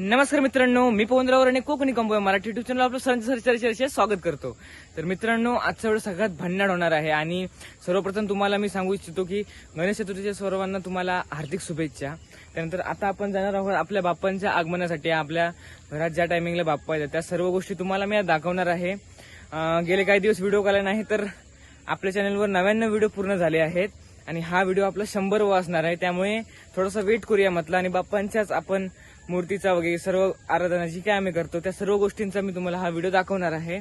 नमस्कार मित्रांनो मी पवनरावर आणि Konkani company Marathi YouTube channel आपलं सरांचं सर स्वागत करतो. तर मित्रांनो आजचा वेळ सगळ्यात भन्नाट होणार आहे आणि सर्वप्रथम तुम्हाला मी सांगू इच्छितो की गणेश चतुर्थीच्या सर्वांना तुम्हाला हार्दिक शुभेच्छा. त्यानंतर आता आपण जाणार आहोत आपल्या बाप्पांच्या आगमनासाठी. आपल्या घरात ज्या टायमिंगला बाप्पा येतात त्या सर्व गोष्टी तुम्हाला मी आज दाखवणार आहे. गेले काही दिवस व्हिडिओ काला नाही तर आपल्या चॅनलवर नव्याण्णव व्हिडिओ पूर्ण झाले आहेत आणि हा व्हिडिओ आपला शंभर व असणार आहे. त्यामुळे थोडासा वेट करूया म्हटलं आणि बाप्पांच्याच आपण मूर्तीचा वगैरे सर्व आराधना जी काय आम्ही करतो त्या सर्व गोष्टींचा मी तुम्हाला हा व्हिडिओ दाखवणार आहे.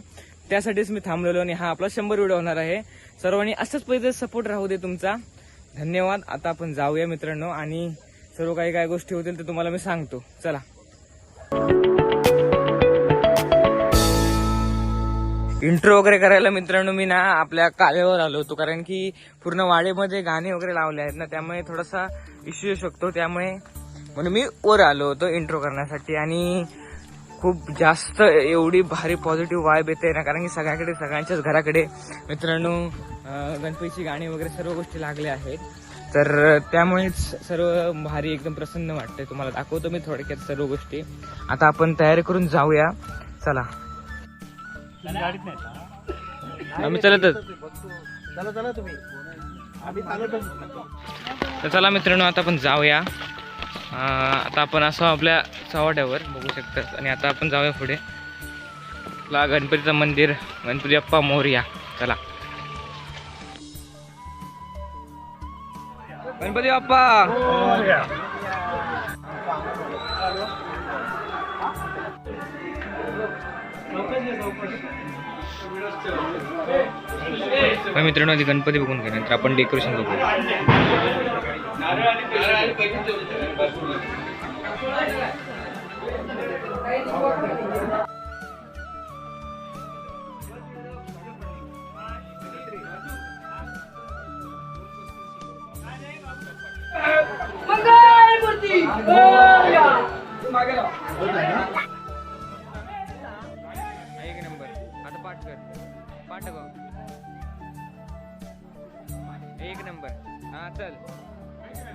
त्यासाठीच मी थांबलेलो आणि हा आपला शंभर व्हिडिओ होणार आहे. सर्वांनी असंच पहिले सपोर्ट राहू दे तुमचा. धन्यवाद. आता आपण जाऊया मित्रांनो आणि सर्व काही काय गोष्टी होतील ते तुम्हाला मी सांगतो. चला. इंट्रो वगैरे करायला मित्रांनो मी ना आपल्या काव्यावर आलो होतो कारण की पूर्ण वाडेमध्ये गाणे वगैरे लावले आहेत ना त्यामुळे थोडासा इश्यू येऊ शकतो. त्यामुळे म्हणून मी वर आलो होतो इंट्रो करण्यासाठी आणि खूप जास्त एवढी भारी पॉझिटिव्ह वाईब येते ना कारण की सगळ्याकडे सगळ्यांच्याच घराकडे मित्रांनो गणपतीची गाणी वगैरे सर्व गोष्टी लागल्या आहेत. तर त्यामुळेच सर्व भारी एकदम प्रसन्न वाटतंय तुम्हाला. दाखवतो मी थोडक्यात सर्व गोष्टी. आता आपण तयारी करून जाऊया. चला. आम्ही चालतच चला चला तुम्ही. आम्ही चालतच तर चला मित्रांनो आता आपण जाऊया. आता आपण असं आपल्या चव्हाट्यावर बघू शकतात आणि आता आपण जाऊया पुढे. ला गणपतीचं मंदिर गणपती अप्पा मोरया. चला. गणपती बाप्पा मित्रांनो आधी गणपती बघून घ्या नंतर आपण डेकोरेशन बघू एक नंबर. आता पाठ कर. पाठ बघ. एक नंबर. हा चल.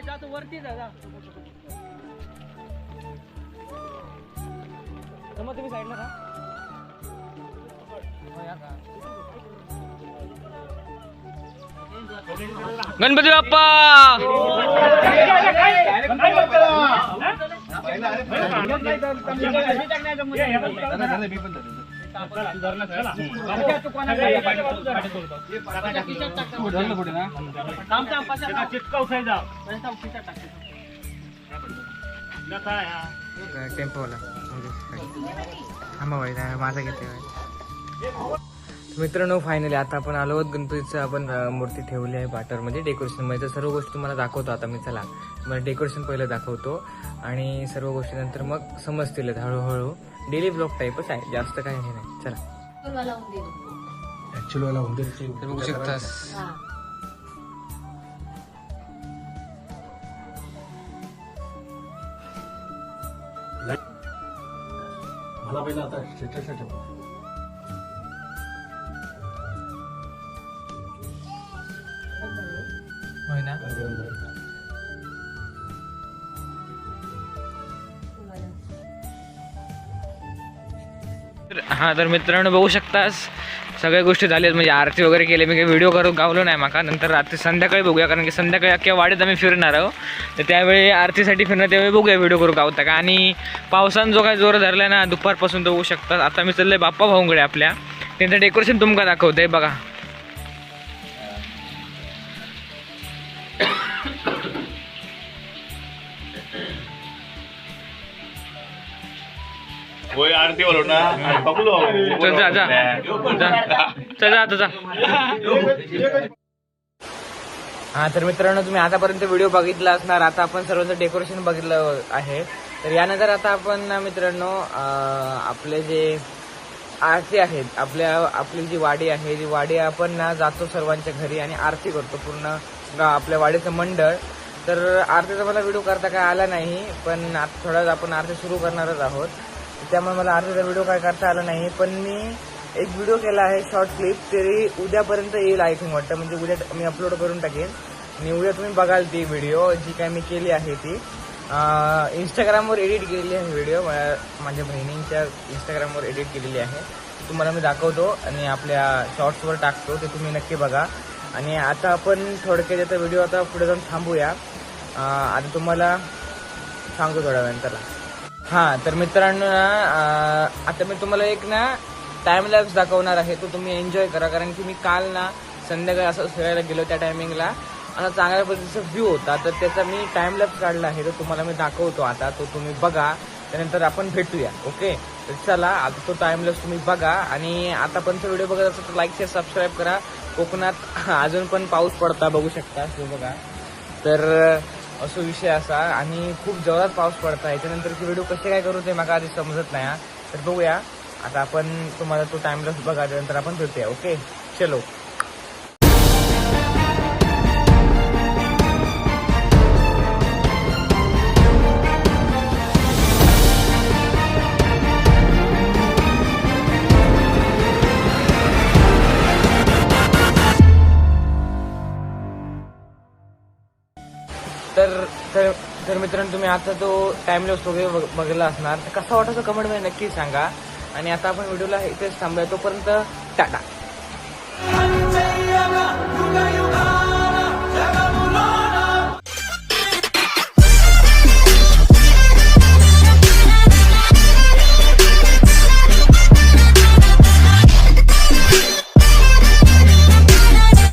पकड, पकड. वरती दादा तर मग तुम्ही साईडला हो, का? गणपती बाप्पा टेम्पोला थांबा माझा घेते मित्रांनो फायनली आता आपण आलो आहोत. गणपतीचं आपण मूर्ती ठेवली आहे बाटरमध्ये डेकोरेशन म्हणजे तर सर्व गोष्टी तुम्हाला दाखवतो आता मी चला. मला डेकोरेशन पहिलं दाखवतो. आणि सर्व गोष्टी नंतर मग समजतील हळूहळू डेली ब्लॉग टाईपच आहे. जास्त काही हे नाही. चला. तर बघू शकतास मला पहिला आता स्टेटसला ठेव. होय ना? हां तर मित्रांनो बघू शकतास सगळ्या गोष्टी झाल्यात म्हणजे आरती वगैरे केली मी काही व्हिडिओ करून गावलो नाही माका. नंतर रात्री संध्याकाळी बघूया कारण की संध्याकाळी अख्ख्या वाडीत आम्ही फिरणार आहोत तर त्यावेळी आरतीसाठी फिरणार त्यावेळी बघूया व्हिडिओ करू गावता का. आणि पावसानं जो काय जोर धरलाय ना दुपारपासून तो बघू शकतात आता मी चाललोय बाप्पा भाऊंकडे आपल्या. त्यांचं डेकोरेशन तुमका दाखवतंय बघा. आरती बोलू ना बघलो. चल जा जा. जा. चल जा आता जा. हा तर मित्रांनो तुम्ही आतापर्यंत व्हिडिओ बघितला असणार. आता आपण सर्वांचं डेकोरेशन बघितलं आहे. तर यानंतर आता आपण ना मित्रांनो आपले जे आरती आहेत आपल्या आपली जी वाडी आहे जी वाडी आपण ना जातो सर्वांच्या घरी आणि आरती करतो पूर्ण आपल्या वाडीचं मंडळ. तर आरतीचा मला व्हिडिओ करता काय आला नाही पण आता थोडा आपण आरती सुरू करणारच आहोत. त्यामुळे मला अर्धा व्हिडिओ काय करता आला नाही पण मी एक व्हिडिओ केला आहे शॉर्ट क्लिप तरी उद्यापर्यंत येईल आय थिंक वाटतं. म्हणजे उद्या मी अपलोड करून टाकेन. आणि उद्या तुम्ही बघाल ती व्हिडिओ जी काय मी केली आहे ती. इंस्टाग्रामवर एडिट केलेली आहे व्हिडिओ माझ्या बहिणींच्या इंस्टाग्रामवर एडिट केलेली आहे. तुम्हाला मी दाखवतो आणि आपल्या शॉर्ट्सवर टाकतो ते तुम्ही नक्की बघा. आणि आता आपण थोडक्यात याचा व्हिडिओ आता पुढे जाऊन थांबूया. आता तुम्हाला सांगतो थोड्या वेळानं त्याला हां तर मित्रांनो ना अं, आता मी तुम्हाला एक ना टाइम लॅब्स दाखवणार आहे. तो तुम्ही एन्जॉय करा. कारण की मी काल ना संध्याकाळी असं फिरायला गेलो त्या टायमिंगला असा चांगल्या पद्धतीचा व्ह्यू होता. तर त्याचा मी टाइम लॅब्स काढला आहे. तो तुम्हाला मी दाखवतो आता. तो तुम्ही बघा. त्यानंतर आपण भेटूया. ओके तर चला आता तो टाइम लॅब्स तुम्ही बघा. आणि आता पण व्हिडिओ बघत असाल तर लाईक शेअर सबस्क्राईब करा. कोकणात अजून पण पाऊस पडता बघू शकता. तो बघा. तर असो विषय असा आणि खूप जोरात पाऊस पडता याच्यानंतर व्हिडिओ कसे काय करू ते मला आधी समजत नाही हा. तर बघूया. आता आपण तुम्हाला तो टाइमलाच बघा त्यानंतर आपण भेटूया ओके चलो. तर तर तर मित्रांनो तुम्ही आता तो टाइमलेस वगैरे बघ- बघितला असणार. तर कसा वाटायचं कमेंटमध्ये नक्की सांगा. आणि आता आपण व्हिडिओला इथेच थांबूया. तोपर्यंत टाटा.